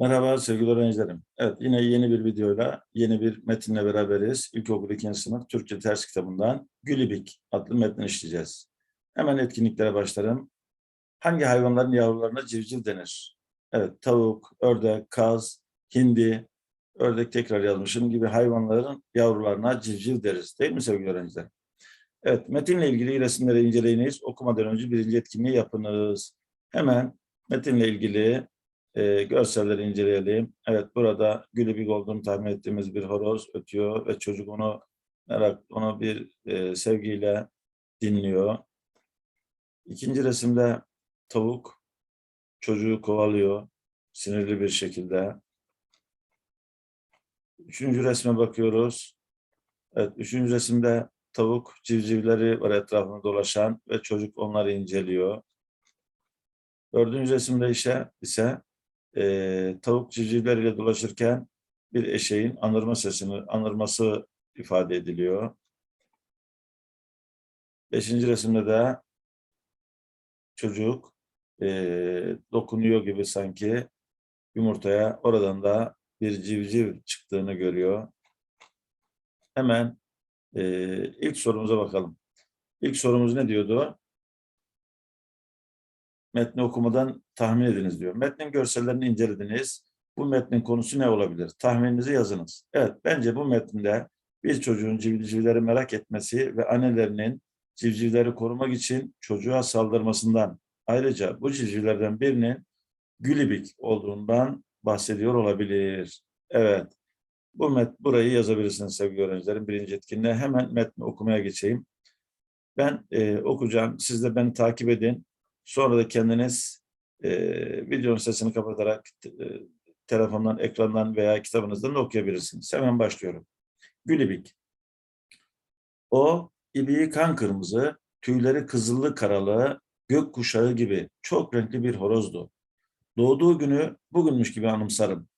Merhaba sevgili öğrencilerim. Evet yine yeni bir videoyla, yeni bir metinle beraberiz. İlkokul 2. sınıf Türkçe ters kitabından Gülibik adlı metni işleyeceğiz. Hemen etkinliklere başlarım. Hangi hayvanların yavrularına civciv denir? Evet tavuk, ördek, kaz, hindi, ördek tekrar yazmışım gibi hayvanların yavrularına civciv deriz. Değil mi sevgili öğrenciler? Evet metinle ilgili resimleri inceleyiniz. Okumadan önce birinci etkinliği yapınız. Hemen metinle ilgili e, görselleri inceleyelim. Evet burada gülübük olduğunu tahmin ettiğimiz bir horoz ötüyor ve çocuk onu merak, onu bir e, sevgiyle dinliyor. İkinci resimde tavuk çocuğu kovalıyor sinirli bir şekilde. Üçüncü resme bakıyoruz. Evet, üçüncü resimde tavuk civcivleri var etrafında dolaşan ve çocuk onları inceliyor. Dördüncü resimde ise, ise e, tavuk civcivleriyle dolaşırken bir eşeğin anırma sesini, anırması ifade ediliyor. Beşinci resimde de çocuk e, dokunuyor gibi sanki yumurtaya oradan da bir civciv çıktığını görüyor. Hemen e, ilk sorumuza bakalım. İlk sorumuz ne diyordu? Metni okumadan tahmin ediniz diyor. Metnin görsellerini incelediniz. Bu metnin konusu ne olabilir? Tahmininizi yazınız. Evet, bence bu metinde bir çocuğun civcivleri merak etmesi ve annelerinin civcivleri korumak için çocuğa saldırmasından, ayrıca bu civcivlerden birinin gülibik olduğundan bahsediyor olabilir. Evet, bu met, burayı yazabilirsiniz sevgili öğrencilerim. Birinci etkinliğe hemen metni okumaya geçeyim. Ben e, okuyacağım, siz de beni takip edin. Sonra da kendiniz e, videonun sesini kapatarak e, telefondan, ekrandan veya kitabınızdan da okuyabilirsiniz. Hemen başlıyorum. Gülibik. O ibiği kan kırmızı, tüyleri kızıllı karalı, gök kuşağı gibi çok renkli bir horozdu. Doğduğu günü bugünmüş gibi anımsarım.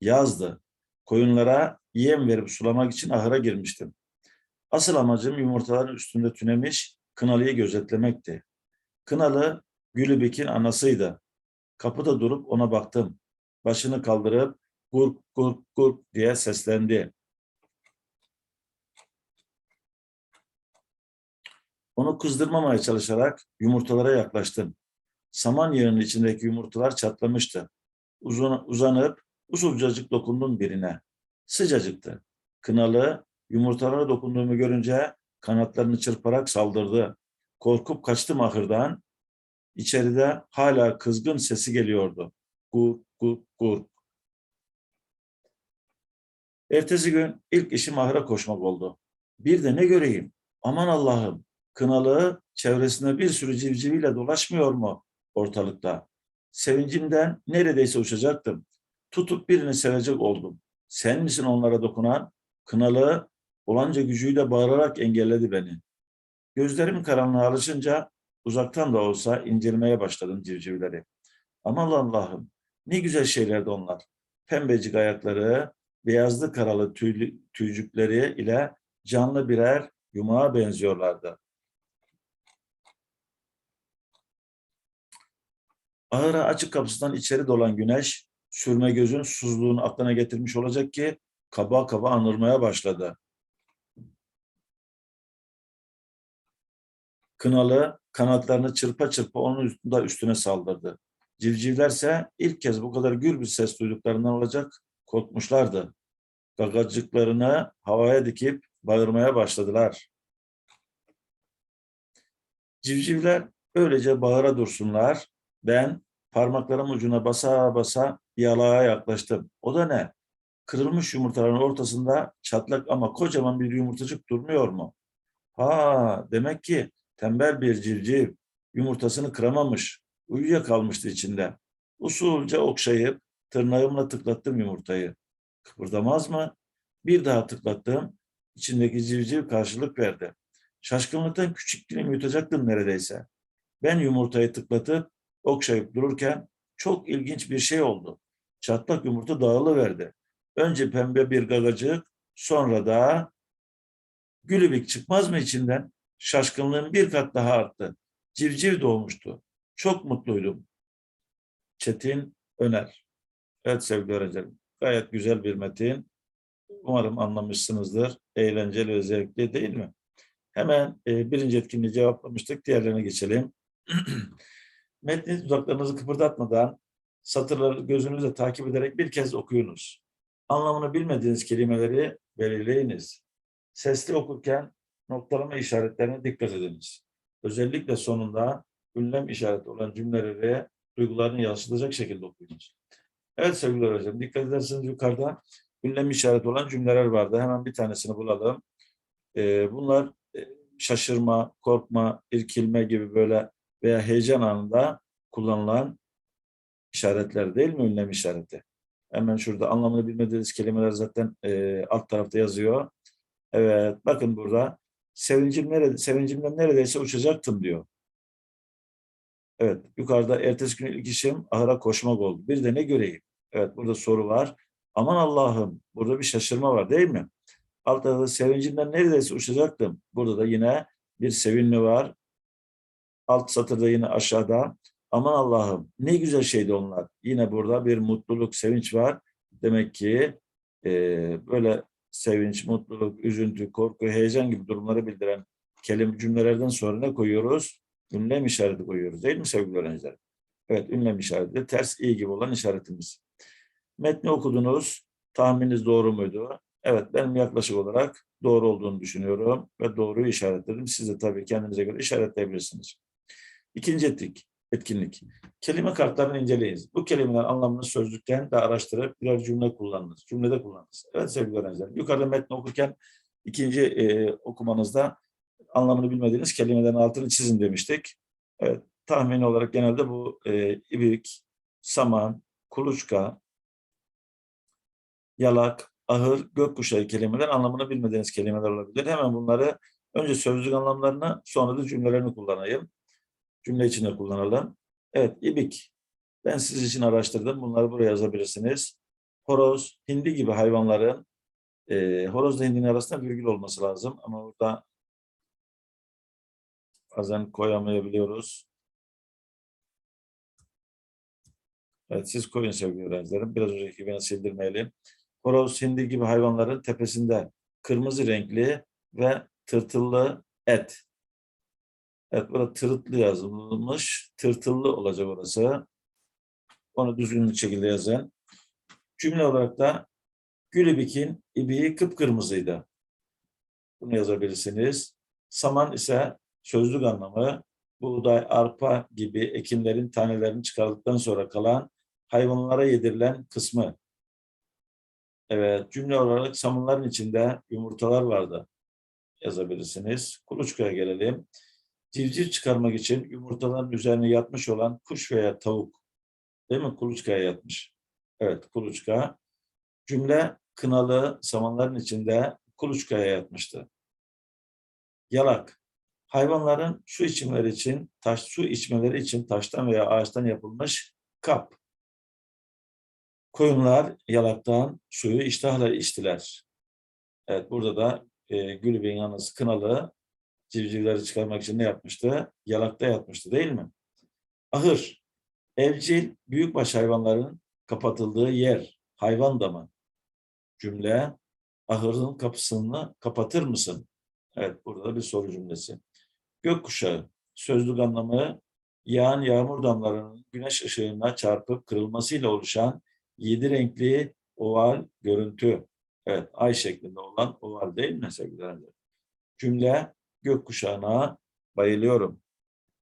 Yazdı. Koyunlara yem verip sulamak için ahıra girmiştim. Asıl amacım yumurtaların üstünde tünemiş kınalıyı gözetlemekti. Kınalı Gülübek'in anasıydı. Kapıda durup ona baktım. Başını kaldırıp gurk gurk gurk diye seslendi. Onu kızdırmamaya çalışarak yumurtalara yaklaştım. Saman yığının içindeki yumurtalar çatlamıştı. Uzun, uzanıp usulcacık dokundum birine. Sıcacıktı. Kınalı yumurtalara dokunduğumu görünce kanatlarını çırparak saldırdı. Korkup kaçtım ahırdan İçeride hala kızgın sesi geliyordu. Gur, gur, gur. Ertesi gün ilk işim ahıra koşmak oldu. Bir de ne göreyim? Aman Allah'ım, kınalı çevresinde bir sürü civciviyle dolaşmıyor mu ortalıkta? Sevincimden neredeyse uçacaktım. Tutup birini sevecek oldum. Sen misin onlara dokunan? Kınalı olanca gücüyle bağırarak engelledi beni. Gözlerim karanlığa alışınca Uzaktan da olsa incelemeye başladım civcivleri. Aman Allah'ım ne güzel şeylerdi onlar. Pembecik ayakları, beyazlı karalı tüylü, tüycükleri ile canlı birer yumağa benziyorlardı. Ahıra açık kapısından içeri dolan güneş, sürme gözün susuzluğunu aklına getirmiş olacak ki kaba kaba anırmaya başladı. Kınalı kanatlarını çırpa çırpa onun üstünde üstüne saldırdı. Civcivlerse ilk kez bu kadar gür bir ses duyduklarından olacak korkmuşlardı. Gagacıklarını havaya dikip bağırmaya başladılar. Civcivler öylece bağıra dursunlar. Ben parmaklarım ucuna basa basa yalağa yaklaştım. O da ne? Kırılmış yumurtaların ortasında çatlak ama kocaman bir yumurtacık durmuyor mu? Ha, demek ki Tembel bir civciv yumurtasını kıramamış, uyuyakalmıştı içinde. Usulca okşayıp tırnağımla tıklattım yumurtayı. Kıpırdamaz mı? Bir daha tıklattım. İçindeki civciv karşılık verdi. Şaşkınlıktan küçük dilim yutacaktım neredeyse. Ben yumurtayı tıklatıp okşayıp dururken çok ilginç bir şey oldu. Çatlak yumurta dağılıverdi. Önce pembe bir gagacık, sonra da gülübik çıkmaz mı içinden? Şaşkınlığım bir kat daha arttı. Civciv doğmuştu. Çok mutluydum. Çetin Öner. Evet sevgili öğrencilerim. Gayet güzel bir metin. Umarım anlamışsınızdır. Eğlenceli ve zevkli değil mi? Hemen e, birinci etkinliği cevaplamıştık. Diğerlerine geçelim. Metni dudaklarınızı kıpırdatmadan satırları gözünüzle takip ederek bir kez okuyunuz. Anlamını bilmediğiniz kelimeleri belirleyiniz. Sesli okurken noktalama işaretlerine dikkat ediniz. Özellikle sonunda ünlem işareti olan cümleleri duygularını yansıtacak şekilde okuyunuz. Evet sevgili öğrencilerim, dikkat ederseniz yukarıda ünlem işareti olan cümleler vardı. Hemen bir tanesini bulalım. Ee, bunlar e, şaşırma, korkma, irkilme gibi böyle veya heyecan anında kullanılan işaretler değil mi ünlem işareti? Hemen şurada anlamını bilmediğiniz kelimeler zaten e, alt tarafta yazıyor. Evet, bakın burada sevincim nerede, sevincimden neredeyse uçacaktım diyor. Evet, yukarıda ertesi gün ilk işim ahıra koşmak oldu. Bir de ne göreyim? Evet, burada soru var. Aman Allah'ım, burada bir şaşırma var değil mi? Alt tarafta sevincimden neredeyse uçacaktım. Burada da yine bir sevinme var. Alt satırda yine aşağıda. Aman Allah'ım, ne güzel şeydi onlar. Yine burada bir mutluluk, sevinç var. Demek ki e, böyle sevinç, mutluluk, üzüntü, korku, heyecan gibi durumları bildiren kelime cümlelerden sonra ne koyuyoruz? Ünlem işareti koyuyoruz değil mi sevgili öğrenciler? Evet, ünlem işareti ters i gibi olan işaretimiz. Metni okudunuz, tahmininiz doğru muydu? Evet, benim yaklaşık olarak doğru olduğunu düşünüyorum ve doğruyu işaretledim. Siz de tabii kendinize göre işaretleyebilirsiniz. İkinci etkinlik, etkinlik. Kelime kartlarını inceleyiniz. Bu kelimeler anlamını sözlükten de araştırıp birer cümle kullanınız. Cümlede kullanınız. Evet sevgili öğrenciler, yukarıda metni okurken ikinci e, okumanızda anlamını bilmediğiniz kelimelerin altını çizin demiştik. Evet, tahmini olarak genelde bu e, ibik, saman, kuluçka, yalak, ahır, gökkuşağı kelimeler anlamını bilmediğiniz kelimeler olabilir. Hemen bunları önce sözlük anlamlarını sonra da cümlelerini kullanayım. Cümle içinde kullanalım. Evet, ibik. Ben siz için araştırdım. Bunları buraya yazabilirsiniz. Horoz, hindi gibi hayvanların e, horozla hindinin arasında virgül olması lazım. Ama burada bazen koyamayabiliyoruz. Evet, siz koyun sevgili öğrencilerim. Biraz önceki gibi sildirmeyelim. Horoz, hindi gibi hayvanların tepesinde kırmızı renkli ve tırtıllı et. Evet, burada tırtlı yazılmış. Tırtıllı olacak orası. Onu düzgün bir şekilde yazın. Cümle olarak da Gülübik'in ibiği kıpkırmızıydı. Bunu yazabilirsiniz. Saman ise sözlük anlamı buğday, arpa gibi ekinlerin tanelerini çıkardıktan sonra kalan hayvanlara yedirilen kısmı. Evet, cümle olarak samanların içinde yumurtalar vardı. Yazabilirsiniz. Kuluçkaya gelelim. Civciv çıkarmak için yumurtaların üzerine yatmış olan kuş veya tavuk. Değil mi? Kuluçkaya yatmış. Evet, kuluçka. Cümle kınalı samanların içinde kuluçkaya yatmıştı. Yalak. Hayvanların su içmeleri için, taş su içmeleri için taştan veya ağaçtan yapılmış kap. Koyunlar yalaktan suyu iştahla içtiler. Evet burada da e, Gülübey'in anası Kınalı civcivleri çıkarmak için ne yapmıştı? Yalakta yatmıştı değil mi? Ahır. Evcil büyükbaş hayvanların kapatıldığı yer. Hayvan damı. Cümle. Ahırın kapısını kapatır mısın? Evet burada da bir soru cümlesi. Gökkuşağı. Sözlük anlamı yağan yağmur damlarının güneş ışığına çarpıp kırılmasıyla oluşan yedi renkli oval görüntü. Evet, ay şeklinde olan oval değil mi sevgili? Cümle gökkuşağına bayılıyorum.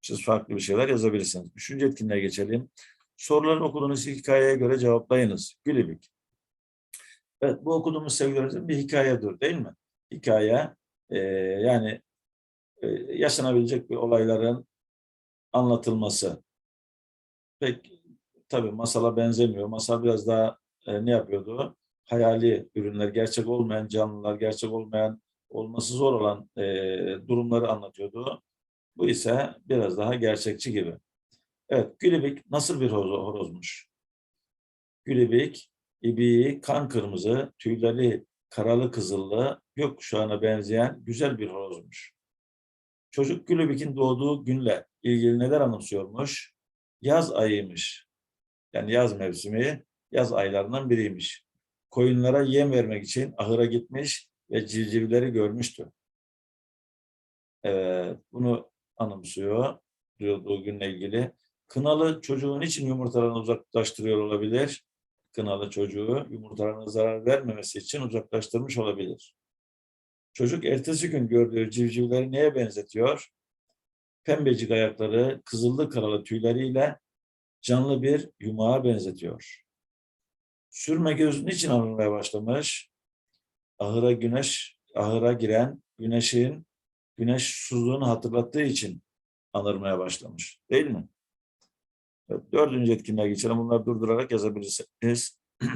Siz farklı bir şeyler yazabilirsiniz. Üçüncü etkinliğe geçelim. Soruları okuduğunuz hikayeye göre cevaplayınız. Gülübük. Evet, bu okuduğumuz öğrencilerim bir hikayedir değil mi? Hikaye, e, yani e, yaşanabilecek bir olayların anlatılması. Pek tabii masala benzemiyor. Masal biraz daha e, ne yapıyordu? Hayali ürünler, gerçek olmayan canlılar, gerçek olmayan, olması zor olan e, durumları anlatıyordu. Bu ise biraz daha gerçekçi gibi. Evet, Gülibik nasıl bir horoz, horozmuş? Gülibik, ibiği kan kırmızı, tüyleri karalı kızıllı, gökkuşağına benzeyen güzel bir horozmuş. Çocuk Gülübik'in doğduğu günle ilgili neler anımsıyormuş? Yaz ayıymış. Yani yaz mevsimi yaz aylarından biriymiş. Koyunlara yem vermek için ahıra gitmiş ve civcivleri görmüştü. Evet, bunu anımsıyor duyduğu günle ilgili. Kınalı çocuğun için yumurtalarını uzaklaştırıyor olabilir. Kınalı çocuğu yumurtalarına zarar vermemesi için uzaklaştırmış olabilir. Çocuk ertesi gün gördüğü civcivleri neye benzetiyor? Pembecik ayakları, kızıllı karalı tüyleriyle canlı bir yumağa benzetiyor. Sürme gözünün için anılmaya başlamış. Ahıra güneş, ahıra giren güneşin güneş susuzluğunu hatırlattığı için anırmaya başlamış. Değil mi? Evet, dördüncü etkinliğe geçelim. Bunları durdurarak yazabilirsiniz.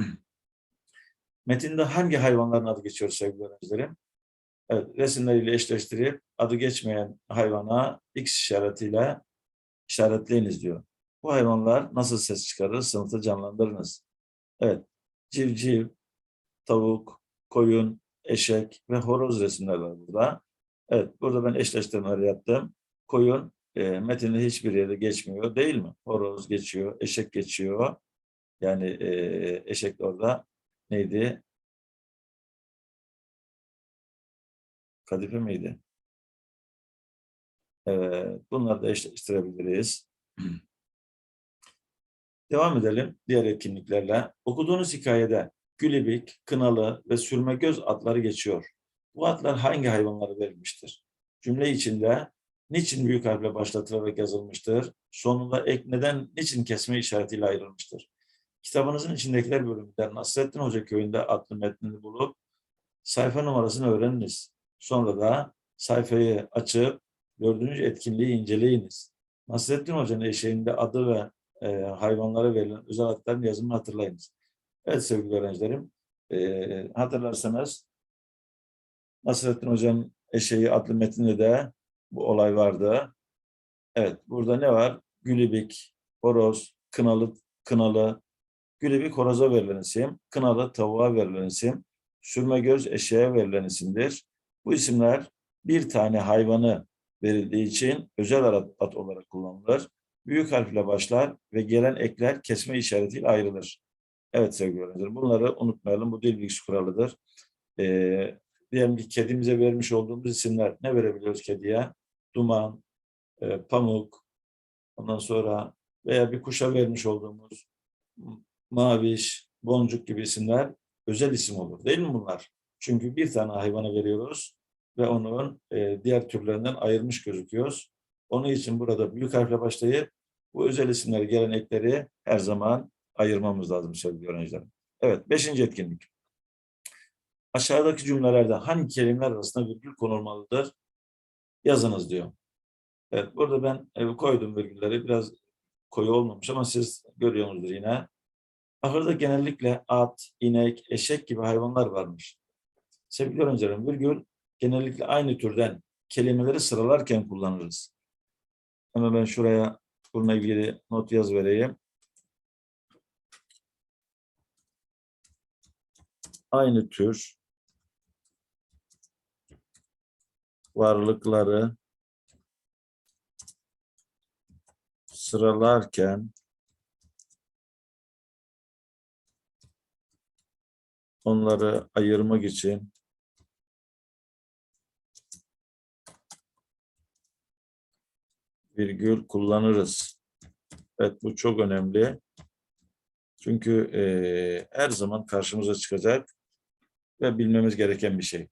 Metinde hangi hayvanların adı geçiyor sevgili öğrencilerim? Evet, resimleriyle eşleştirip adı geçmeyen hayvana X işaretiyle işaretleyiniz diyor. Bu hayvanlar nasıl ses çıkarır? Sınıfı canlandırınız. Evet, civciv, tavuk, koyun, eşek ve horoz resimler var burada. Evet, burada ben eşleştirmeleri yaptım. Koyun e, metinde hiçbir yerde geçmiyor değil mi? Horoz geçiyor, eşek geçiyor. Yani e, eşek orada neydi? Kadife miydi? Evet, bunları da eşleştirebiliriz. Devam edelim diğer etkinliklerle. Okuduğunuz hikayede Gülibik, Kınalı ve Sürmegöz adları geçiyor. Bu adlar hangi hayvanlara verilmiştir? Cümle içinde niçin büyük harfle başlatılarak yazılmıştır? Sonunda ek neden, niçin kesme işaretiyle ayrılmıştır? Kitabınızın içindekiler bölümünden Nasrettin Hoca köyünde adlı metnini bulup sayfa numarasını öğreniniz. Sonra da sayfayı açıp dördüncü etkinliği inceleyiniz. Nasrettin Hoca'nın eşeğinde adı ve e, hayvanlara verilen özel adların yazımını hatırlayınız. Evet sevgili öğrencilerim, e, hatırlarsanız Nasrettin Hoca'nın eşeği adlı metninde de bu olay vardı. Evet, burada ne var? Gülibik, horoz, kınalı, kınalı. Gülibik horoza verilen isim, kınalı tavuğa verilen isim, sürmegöz eşeğe verilen isimdir. Bu isimler bir tane hayvanı verildiği için özel ad olarak kullanılır. Büyük harfle başlar ve gelen ekler kesme işaretiyle ayrılır. Evet sevgili öğrenciler, bunları unutmayalım. Bu dil bilgisi kuralıdır. Ee, diyelim ki kedimize vermiş olduğumuz isimler ne verebiliyoruz kediye? Duman, e, pamuk, ondan sonra veya bir kuşa vermiş olduğumuz maviş, boncuk gibi isimler özel isim olur. Değil mi bunlar? Çünkü bir tane hayvana veriyoruz ve onun e, diğer türlerinden ayırmış gözüküyoruz. Onun için burada büyük harfle başlayıp bu özel isimleri gelen ekleri her zaman ayırmamız lazım sevgili öğrencilerim. Evet, beşinci etkinlik. Aşağıdaki cümlelerde hangi kelimeler arasında virgül konulmalıdır? Yazınız diyor. Evet, burada ben koydum virgülleri. Biraz koyu olmamış ama siz görüyorsunuzdur yine. Ahırda genellikle at, inek, eşek gibi hayvanlar varmış. Sevgili öğrencilerim, virgül genellikle aynı türden kelimeleri sıralarken kullanırız. Ama ben şuraya bununla ilgili not yaz vereyim. Aynı tür varlıkları sıralarken onları ayırmak için virgül kullanırız. Evet bu çok önemli. Çünkü e, her zaman karşımıza çıkacak ve bilmemiz gereken bir şey.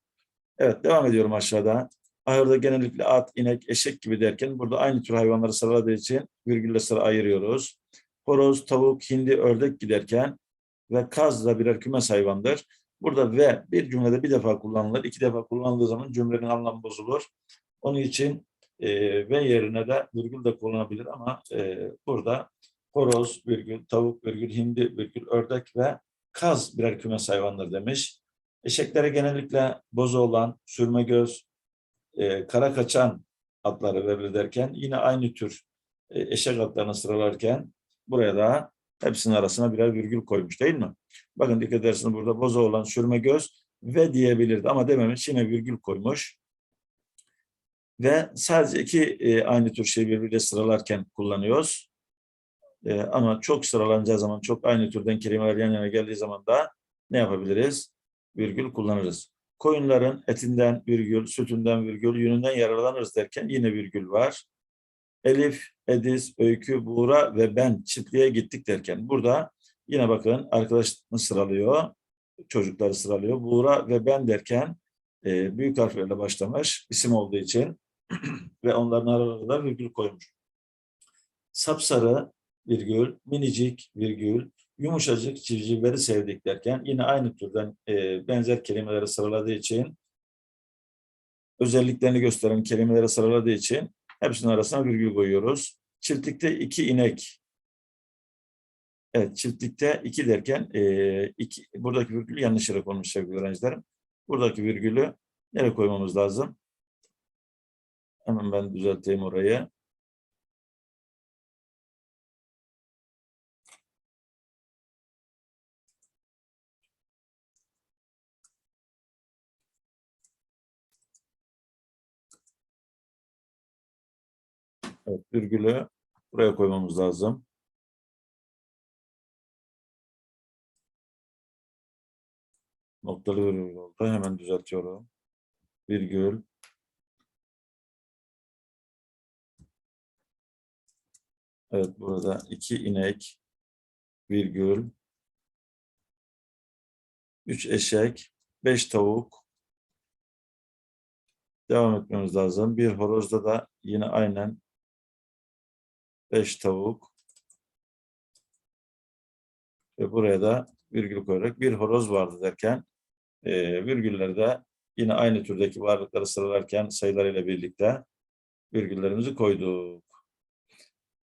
Evet devam ediyorum aşağıda. Ahırda genellikle at, inek, eşek gibi derken burada aynı tür hayvanları sıraladığı için virgülle sıra ayırıyoruz. Horoz, tavuk, hindi, ördek giderken ve kaz da birer kümes hayvandır. Burada ve bir cümlede bir defa kullanılır. iki defa kullanıldığı zaman cümlenin anlamı bozulur. Onun için e, ve yerine de virgül de kullanabilir ama e, burada horoz, virgül, tavuk, virgül, hindi, virgül, ördek ve kaz birer kümes hayvandır demiş. Eşeklere genellikle bozu olan, sürme göz, e, kara kaçan adları verilir derken yine aynı tür e, eşek adlarını sıralarken buraya da hepsinin arasına birer virgül koymuş değil mi? Bakın dikkat edersiniz burada boza olan sürme göz ve diyebilirdi ama dememiş yine virgül koymuş. Ve sadece iki e, aynı tür şeyi birbiriyle sıralarken kullanıyoruz. Ee, ama çok sıralanacağı zaman, çok aynı türden kelimeler yan yana geldiği zaman da ne yapabiliriz? Virgül kullanırız. Koyunların etinden virgül, sütünden virgül, yününden yararlanırız derken yine virgül var. Elif, Ediz, Öykü, Buğra ve ben çiftliğe gittik derken burada yine bakın arkadaşını sıralıyor, çocukları sıralıyor. Buğra ve ben derken e, büyük harflerle başlamış isim olduğu için ve onların aralarında virgül koymuş. Sapsarı virgül, minicik virgül, yumuşacık civcivleri sevdik derken yine aynı türden e, benzer kelimeleri sıraladığı için özelliklerini gösteren kelimeleri sıraladığı için hepsinin arasına virgül koyuyoruz. Çiftlikte iki inek. Evet, çiftlikte iki derken e, iki, buradaki virgülü yanlış yere konmuş sevgili öğrencilerim. Buradaki virgülü nereye koymamız lazım? Hemen ben düzelteyim orayı. Evet, virgülü buraya koymamız lazım. Noktalı virgül oldu. Hemen düzeltiyorum. Virgül. Evet, burada iki inek, virgül, üç eşek, beş tavuk. Devam etmemiz lazım. Bir horozda da yine aynen beş tavuk. Ve buraya da virgül koyarak bir horoz vardı derken e, virgüllerde yine aynı türdeki varlıkları sıralarken sayılarıyla birlikte virgüllerimizi koyduk.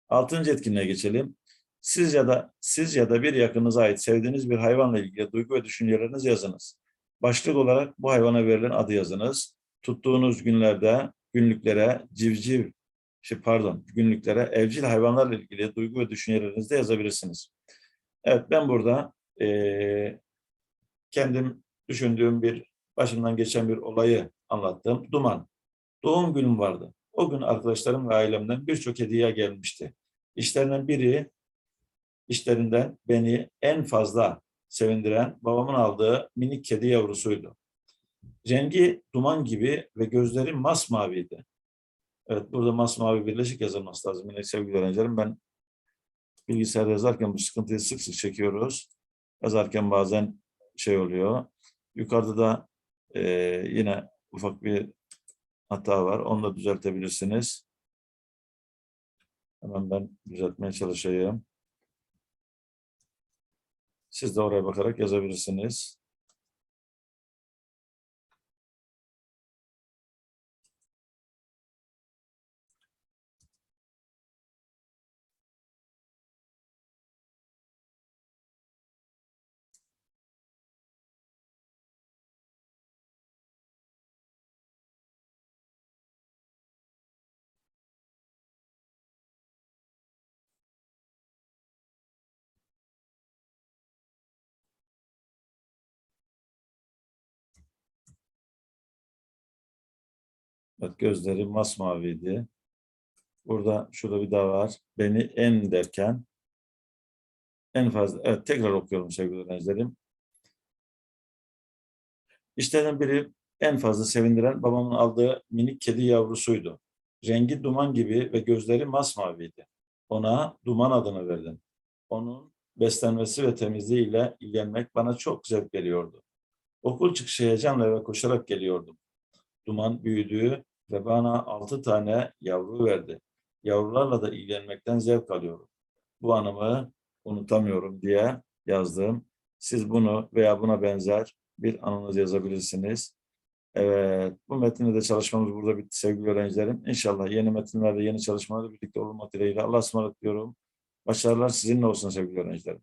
Altıncı etkinliğe geçelim. Siz ya da siz ya da bir yakınıza ait sevdiğiniz bir hayvanla ilgili duygu ve düşüncelerinizi yazınız. Başlık olarak bu hayvana verilen adı yazınız. Tuttuğunuz günlerde günlüklere civciv, şey pardon, günlüklere evcil hayvanlarla ilgili duygu ve düşüncelerinizi de yazabilirsiniz. Evet ben burada eee, kendim düşündüğüm bir başımdan geçen bir olayı anlattım. Duman. Doğum günüm vardı. O gün arkadaşlarım ve ailemden birçok hediye gelmişti. İşlerinden biri, işlerinden beni en fazla sevindiren babamın aldığı minik kedi yavrusuydu. Rengi duman gibi ve gözleri masmaviydi. Evet, burada masmavi birleşik yazılması lazım. Yine sevgili öğrencilerim ben bilgisayarda yazarken bu sıkıntıyı sık sık çekiyoruz. Yazarken bazen şey oluyor. Yukarıda da e, yine ufak bir hata var. Onu da düzeltebilirsiniz. Hemen ben düzeltmeye çalışayım. Siz de oraya bakarak yazabilirsiniz. Evet, gözleri masmaviydi. Burada şurada bir daha var. Beni en derken en fazla, evet tekrar okuyorum sevgili öğrencilerim. İşlerden biri en fazla sevindiren babamın aldığı minik kedi yavrusuydu. Rengi duman gibi ve gözleri masmaviydi. Ona duman adını verdim. Onun beslenmesi ve temizliğiyle ilgilenmek bana çok zevk veriyordu. Okul çıkışı heyecanla ve koşarak geliyordum. Duman büyüdü ve bana altı tane yavru verdi. Yavrularla da ilgilenmekten zevk alıyorum. Bu anımı unutamıyorum diye yazdım. Siz bunu veya buna benzer bir anınız yazabilirsiniz. Evet, bu metinde de çalışmamız burada bitti sevgili öğrencilerim. İnşallah yeni metinlerde, yeni çalışmalarda birlikte olmak dileğiyle Allah'a ısmarladık diyorum. Başarılar sizinle olsun sevgili öğrencilerim.